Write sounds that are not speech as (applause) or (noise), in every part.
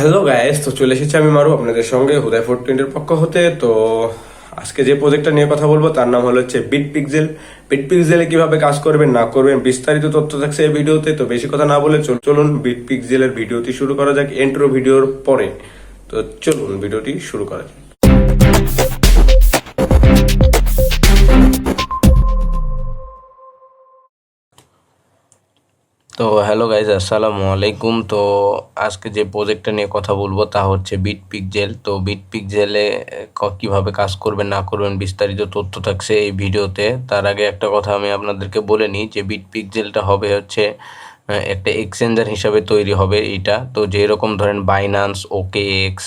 Hello guys তো চলে এসেছি আমি মারু আপনাদের সঙ্গে। হুদায় ফোর টোয়েন্টির পক্ষ হতে। তো আজকে যে প্রজেক্টটা নিয়ে কথা বলব, তার নাম হলো হচ্ছে বিট পিক্সেল বিট পিক্সেলে কীভাবে কাজ করবেন, না করবেন, বিস্তারিত তথ্য থাকছে এই ভিডিওতে। তো বেশি কথা না বলে চলুন বিট পিক্সেলের ভিডিওটি শুরু করা যাক এন্ট্রো ভিডিওর পরে। তো চলুন, ভিডিওটি শুরু করা যাক। তো হ্যালো গাইজ আসসালামু আলাইকুম। তো আজকে যে প্রজেক্টটা নিয়ে কথা বলব তা হচ্ছে বিট পিকজেল তো বিট পিকজেলে কীভাবে কাজ করবেন, না করবেন বিস্তারিত তথ্য থাকছে এই ভিডিওতে। তার আগে একটা কথা আমি আপনাদেরকে বলে নিই যে বিট পিকজেলটা হবে হচ্ছে একটা এক্সচেঞ্জার হিসাবে তৈরি হবে এটা। তো যেরকম ধরেন বাইনান্স ওকে এক্স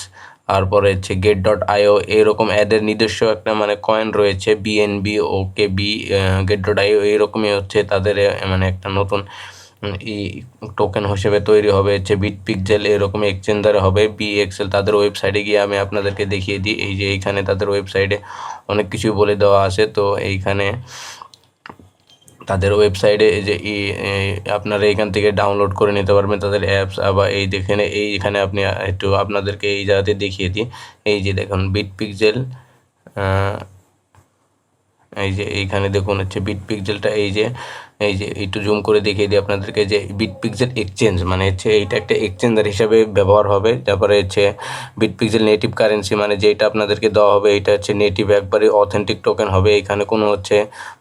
তারপরে হচ্ছে গেট ডট আইও এরকম এদের নিজস্ব একটা মানে কয়েন রয়েছে BNB okay B gate dot io এইরকমই হচ্ছে তাদের মানে একটা নতুন এই টোকেন হিসেবে তৈরি হবে হচ্ছে বিট পিকজেল এরকম এক্সচেঞ্জারে হবে বি এক্সেল তাদের ওয়েবসাইটে গিয়ে আমি আপনাদেরকে দেখিয়ে দিই। এই যে এইখানে তাদের ওয়েবসাইটে অনেক কিছুই বলে দেওয়া আছে, তো এইখানে তাদের ওয়েবসাইটে যে ই- আপনারা এখান থেকে ডাউনলোড করে নিতে পারবেন তাদের অ্যাপস আবার এই দেখেন এই এখানে আপনি একটু আপনাদেরকে এই জায়গাতে দেখিয়ে দিই। এই যে দেখুন বিট পিকজেল এই যে এইখানে দেখুন হচ্ছে বিট পিক্সেলটা এই যে এই যে একটু জুম করে দেখিয়ে দিই আপনাদেরকে যে বিট পিক্সেল এক্সচেঞ্জ মানে হচ্ছে এইটা একটা এক্সচেঞ্জার হিসাবে ব্যবহার হবে। তারপরে হচ্ছে বিট পিক্সেল নেটিভ কারেন্সি মানে যেটা আপনাদেরকে দেওয়া হবে এটা হচ্ছে নেটিভ একবারে অথেন্টিক টোকেন হবে। এখানে কোনো হচ্ছে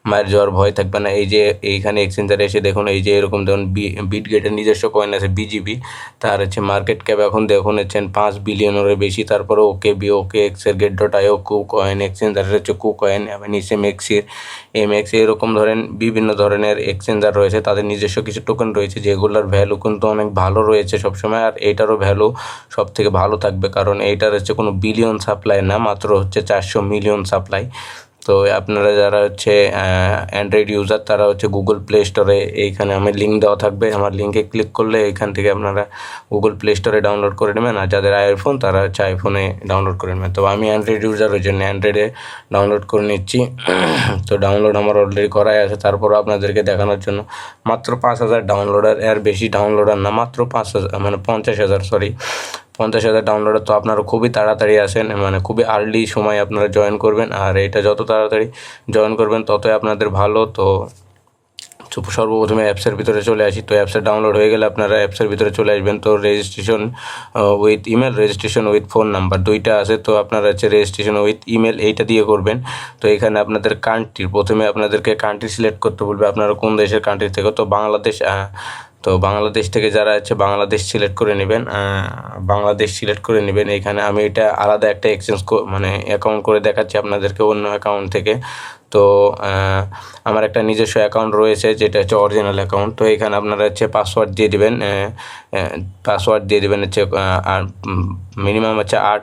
মায়ের যাওয়ার ভয় থাকবে না। এই যে এইখানে এক্সচেঞ্জারে এসে দেখুন, এই যে এরকম দেখুন বিট গেটের নিজস্ব কয়েন আছে বিজিবি তার হচ্ছে মার্কেট ক্যাপ এখন দেখুন, হচ্ছেন পাঁচ বিলিয়নেরও বেশি। তারপরে ওকে বি ওকে এক্সের গেট ডট আইও কু কয়েন এক্সচেঞ্জারের হচ্ছে কু কয়েন নিসেম এক্সির এম এক্স এরকম ধরেন বিভিন্ন ধরনের এক্সচেঞ্জার রয়েছে, তাদের নিজস্ব কিছু টোকেন রয়েছে, যেগুলোর ভ্যালু কিন্তু অনেক ভালো রয়েছে সবসময়, আর এটারও ভ্যালু সব থেকে ভালো থাকবে, কারণ এইটার হচ্ছে কোনো বিলিয়ন সাপ্লাই না, মাত্র হচ্ছে চারশো মিলিয়ন সাপ্লাই তো আপনারা যারা হচ্ছে অ্যান্ড্রয়েড ইউজার তারা হচ্ছে গুগল প্লে স্টোরে এইখানে আমার লিঙ্ক দেওয়া থাকবে। আমার লিঙ্কে ক্লিক করলে এখান থেকে আপনারা গুগল প্লে স্টোরে ডাউনলোড করে নেবেন। আর যাদের আইফোন তারা হচ্ছে আইফোনে ডাউনলোড করে নেবেন। তো আমি অ্যান্ড্রয়েড ইউজার ওই জন্য অ্যান্ড্রয়েডে ডাউনলোড করে নিচ্ছি। (clears throat) তো ডাউনলোড আমার অলরেডি করাই আছে। তারপর আপনাদেরকে দেখানোর জন্য মাত্র পাঁচ হাজার ডাউনলোডার এর বেশি ডাউনলোডার না, মাত্র পাঁচ হাজার মানে পঞ্চাশ হাজার সরি পঞ্চাশ হাজার ডাউনলোডার তো আপনারা খুবই তাড়াতাড়ি আসেন মানে খুবই আর্লি সময় আপনারা জয়েন করবেন। আর এটা যত তাড়াতাড়ি জয়েন করবেন, ততই আপনাদের ভালো। তো সর্বপ্রথমে অ্যাপসের ভিতরে চলে আসি। তো অ্যাপসের ডাউনলোড হয়ে গেলে আপনারা অ্যাপসের ভিতরে চলে আসবেন। তো registration with email registration with phone number দুইটা আছে। তো আপনারা হচ্ছে রেজিস্ট্রেশন উইথ ইমেল এইটা দিয়ে করবেন। তো এখানে আপনাদের কান্ট্রি প্রথমে আপনাদেরকে কান্ট্রি সিলেক্ট করতে বলবে। আপনারা কোন দেশের কান্ট্রি থেকে? তো বাংলাদেশ তো বাংলাদেশ থেকে যারা আছে, বাংলাদেশ সিলেক্ট করে নেবেন। বাংলাদেশ সিলেক্ট করে নেবেন। এখানে আমি এটা আলাদা একটা এক্সচেঞ্জ মানে অ্যাকাউন্ট করে দেখাচ্ছি আপনাদেরকে অন্য অ্যাকাউন্ট থেকে। তো আমার একটা নিজস্ব অ্যাকাউন্ট রয়েছে, যেটা হচ্ছে অরিজিনাল অ্যাকাউন্ট তো এখানে আপনারা হচ্ছে পাসওয়ার্ড দিয়ে দেবেন পাসওয়ার্ড দিয়ে দেবেন হচ্ছে মিনিমাম হচ্ছে আট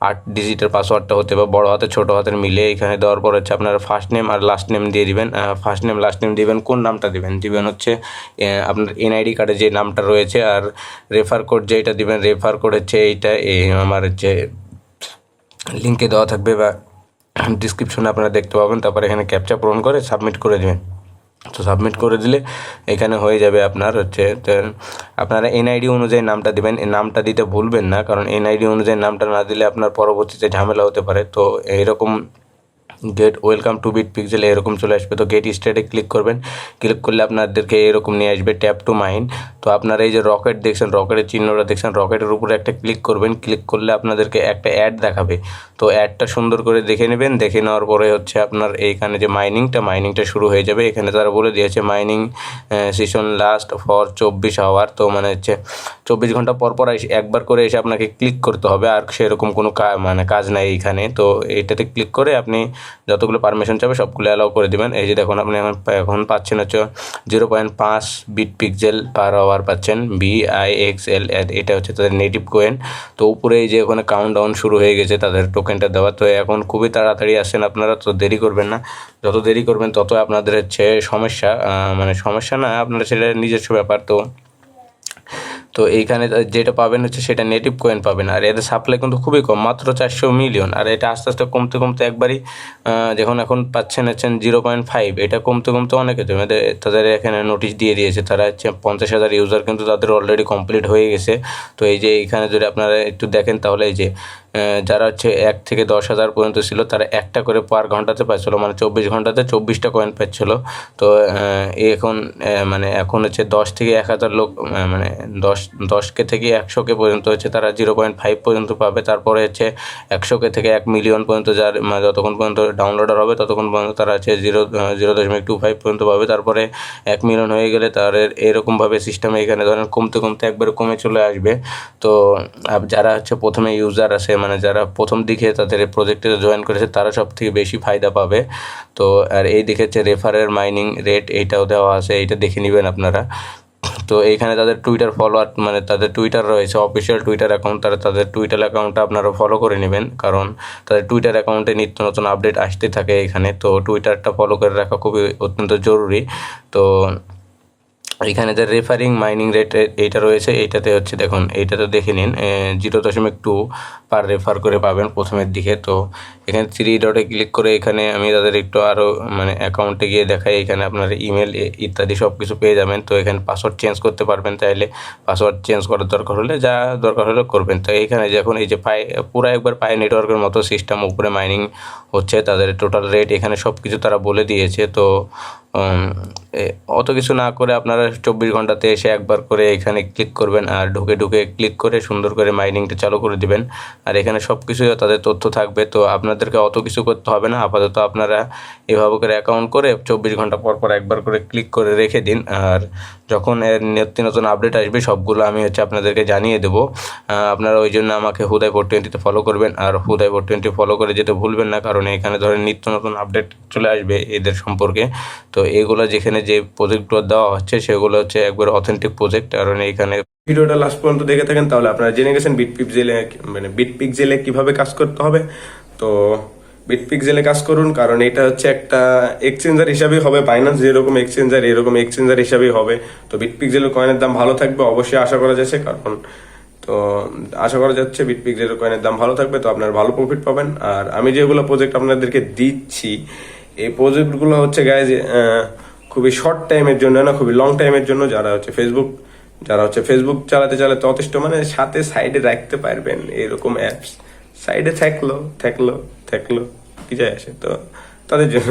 আট ডিজিটের পাসওয়ার্ডটা হতে হবে বড় হাতে, ছোটো হাতের মিলে এখানে দেওয়ার পর হচ্ছে আপনার ফার্স্ট নেম আর লাস্ট নেম দিয়ে দিবেন। ফার্স্ট নেম লাস্ট নেম দিবেন, কোন নামটা দিবেন? দিবেন হচ্ছে আপনার এনআইডি কার্ডে যে নামটা রয়েছে আর রেফার কোড যেটা দিবেন রেফার কোড হচ্ছে এইটা এই আমার হচ্ছে লিঙ্কে দেওয়া থাকবে বা ডিসক্রিপশনে আপনারা দেখতে পাবেন। তারপর এখানে ক্যাপচা পূরণ করে সাবমিট করে দেবেন। তো সাবমিট করে দিলে এখানে হয়ে যাবে আপনার হচ্ছে আপনারা এনআইডি অনুযায়ী নামটা দেবেন। নামটা দিতে ভুলবেন না, কারণ এনআইডি অনুযায়ী নামটা না দিলে আপনার পরবর্তীতে ঝামেলা হতে পারে, তো এইরকম get welcome to Bit Pixel এরকম চলে আসবে। তো গেট স্টেটে ক্লিক করবেন। ক্লিক করলে আপনাদেরকে এরকম নিয়ে আসবে ট্যাপ টু মাইন তো আপনারা এই যে রকেট দেখছেন রকেটের চিহ্নটা দেখছেন রকেটের উপরে একটা ক্লিক করবেন। ক্লিক করলে আপনাদেরকে একটা অ্যাড দেখাবে। তো অ্যাডটা সুন্দর করে দেখে নেবেন। দেখে নেওয়ার পরে হচ্ছে আপনার এইখানে যে মাইনিংটা মাইনিংটা শুরু হয়ে যাবে। এখানে তারা বলে দিয়েছে মাইনিং সেশন লাস্ট ফর চব্বিশ আওয়ার তো মানে হচ্ছে চব্বিশ ঘণ্টা পর পর এসে একবার করে এসে আপনাকে ক্লিক করতে হবে। আর সেরকম কোনো মানে কাজ নাই এইখানে। তো এটাতে ক্লিক করে আপনি যতগুলো পারমিশন চাবে সবগুলো অ্যালাউ করে দিবেন। এই যে দেখুন, আপনি এখন এখন পাচ্ছেন হচ্ছে জিরো পয়েন্ট পাঁচ বিট পিক্সেল পার আওয়ার পাচ্ছেন বি আই এক্স এল এটা হচ্ছে তাদের নেটিভ কোয়েন তো উপরে এই যে ওখানে কাউন্ট ডাউন শুরু হয়ে গেছে তাদের টোকেনটা দেওয়া। তো এখন খুবই তাড়াতাড়ি আসেন আপনারা, তো দেরি করবেন না। যত দেরি করবেন, তত আপনাদের হচ্ছে সমস্যা মানে সমস্যা না, আপনারা সেটা নিজস্ব ব্যাপার। তো তো এইখানে যেটা পাবেন হচ্ছে সেটা নেটিভ কয়েন পাবেন। আর এদের সাপ্লাই কিন্তু খুবই কম, মাত্র চারশো মিলিয়ন আর এটা আস্তে আস্তে কমতে কমতে একবারই যখন এখন পাচ্ছেন হচ্ছেন জিরো পয়েন্ট ফাইভ এটা কমতে কমতে অনেকে তাদের এখানে নোটিশ দিয়ে দিয়েছে। তারা হচ্ছে পঞ্চাশ হাজার ইউজার কিন্তু তাদের অলরেডি কমপ্লিট হয়ে গেছে। তো এই যে এইখানে যদি আপনারা একটু দেখেন তাহলে এই যে যারা হচ্ছে এক থেকে দশ হাজার পর্যন্ত ছিল, তারা একটা করে পার ঘন্টাতে পাচ্ছিল মানে চব্বিশ ঘন্টাতে চব্বিশটা কয়েন পাচ্ছিল। তো এখন মানে এখন হচ্ছে দশ থেকে এক হাজার লোক মানে দশ, দশকে থেকে একশোকে পর্যন্ত হচ্ছে তারা জিরো পয়েন্ট ফাইভ পর্যন্ত পাবে। তারপরে হচ্ছে একশোকে থেকে এক মিলিয়ন পর্যন্ত যার মানে যতক্ষণ পর্যন্ত ডাউনলোডার হবে, ততক্ষণ পর্যন্ত তারা হচ্ছে জিরো জিরো দশমিক টু ফাইভ পর্যন্ত পাবে। তারপরে এক মিলিয়ন হয়ে গেলে তার এরকমভাবে সিস্টেমে এখানে ধরেন কমতে কমতে একবারে কমে চলে আসবে। তো যারা হচ্ছে প্রথমে ইউজার আছে মানে যারা প্রথম দিকে তাদের প্রজেক্টে জয়েন করেছে, তারা সব থেকে বেশি ফায়দা পাবে। তো, আর এই হচ্ছে রেফারের মাইনিং রেট এইটাও দেওয়া আছে এইটা দেখে নেবেন আপনারা। তো এইখানে তাদের টুইটার ফলোয়ার মানে তাদের টুইটার রয়েছে অফিসিয়াল টুইটার অ্যাকাউন্ট তারা তাদের টুইটার অ্যাকাউন্টটা আপনারা ফলো করে নেবেন, কারণ তাদের টুইটার অ্যাকাউন্টে নিত্য নতুন আপডেট আসতে থাকে এখানে। তো টুইটারটা ফলো করে রাখা খুবই অত্যন্ত জরুরি। তো এখানে যে রেফারিং মাইনিং রেট এইটা রয়েছে, এইটাতে হচ্ছে দেখুন এইটাতে দেখে নিন জিরো দশমিক টু পার রেফার করে পাবেন প্রথমের দিকে। তো এখানে থ্রি ডটে ক্লিক করে এখানে আমি তাদের একটু আরও মানে অ্যাকাউন্টে গিয়ে দেখাই, এখানে আপনার ইমেল ইত্যাদি সব কিছু পেয়ে যাবেন। তো এখানে পাসওয়ার্ড চেঞ্জ করতে পারবেন চাইলে। পাসওয়ার্ড চেঞ্জ করার দরকার হলে যা দরকার হলে করবেন। তো এইখানে যখন এই যে পায়ে পুরো একবার পায়ে নেটওয়ার্কের মতো সিস্টেম উপরে মাইনিং হচ্ছে, তাদের টোটাল রেট এখানে সব কিছু তারা বলে দিয়েছে। তো অত কিছু না করে আপনারা চব্বিশ ঘন্টাতে এসে একবার করে এখানে ক্লিক করবেন আর ঢুকে ঢুকে ক্লিক করে সুন্দর করে মাইনিংটা চালু করে দিবেন। আর এখানে সব কিছু তাদের তথ্য থাকবে। তো আপনাদেরকে অত কিছু করতে হবে না। আপাতত আপনারা এভাবে করে অ্যাকাউন্ট করে চব্বিশ ঘণ্টা পর পর একবার করে ক্লিক করে রেখে দিন। আর যখন এর নিত্য নতুন আপডেট আসবে, সবগুলো আমি হচ্ছে আপনাদেরকে জানিয়ে দেবো। আপনারা ওই জন্য আমাকে হুদাই ফোর টোয়েন্টিতে ফলো করবেন। আর হুদাই ফোর টোয়েন্টি ফলো করে যেতে ভুলবেন না। কারণ এখানে ধরেন নিত্য নতুন আপডেট চলে আসবে এদের সম্পর্কে। তো এগুলো যেখানে যে প্রজেক্টগুলো দেওয়া হচ্ছে, সেগুলো হচ্ছে একবার অথেন্টিক প্রজেক্ট কারণ এখানে ভিডিওটা লাস্ট পর্যন্ত দেখে থাকেন, তাহলে আপনারা জেনে গেছেন বিট পিক্সেলে মানে বিট পিক্সেলে কীভাবে কাজ করতে হবে। তো বিট পিক্সেলে কাজ করুন, কারণ এটা হচ্ছে একটা এক্সচেঞ্জার হিসাবেই হবে। বাইন্যান্স যেরকম এক্সচেঞ্জার এরকম এক্সচেঞ্জার হিসাবেই হবে। তো বিট পিক্সেলের কয়েনের দাম ভালো থাকবে, অবশ্যই আশা করা যাচ্ছে, কারণ তো আশা করা যাচ্ছে বিট পিক্সেলের কয়েনের দাম ভালো থাকবে, তো আপনার ভালো প্রফিট পাবেন। আর আমি যেগুলো প্রজেক্ট আপনাদেরকে দিচ্ছি এই প্রজেক্টগুলো হচ্ছে গায়ে খুবই শর্ট টাইমের জন্য না, খুবই লং টাইমের জন্য যারা হচ্ছে ফেসবুক যারা হচ্ছে ফেসবুক চালাতে চালাতে যথেষ্ট মানে সাথে সাইডে রাখতে পারবেন এরকম অ্যাপস সাইডে থাকল থাকল থাকল, কি যায় আসে? তো তাদের জন্য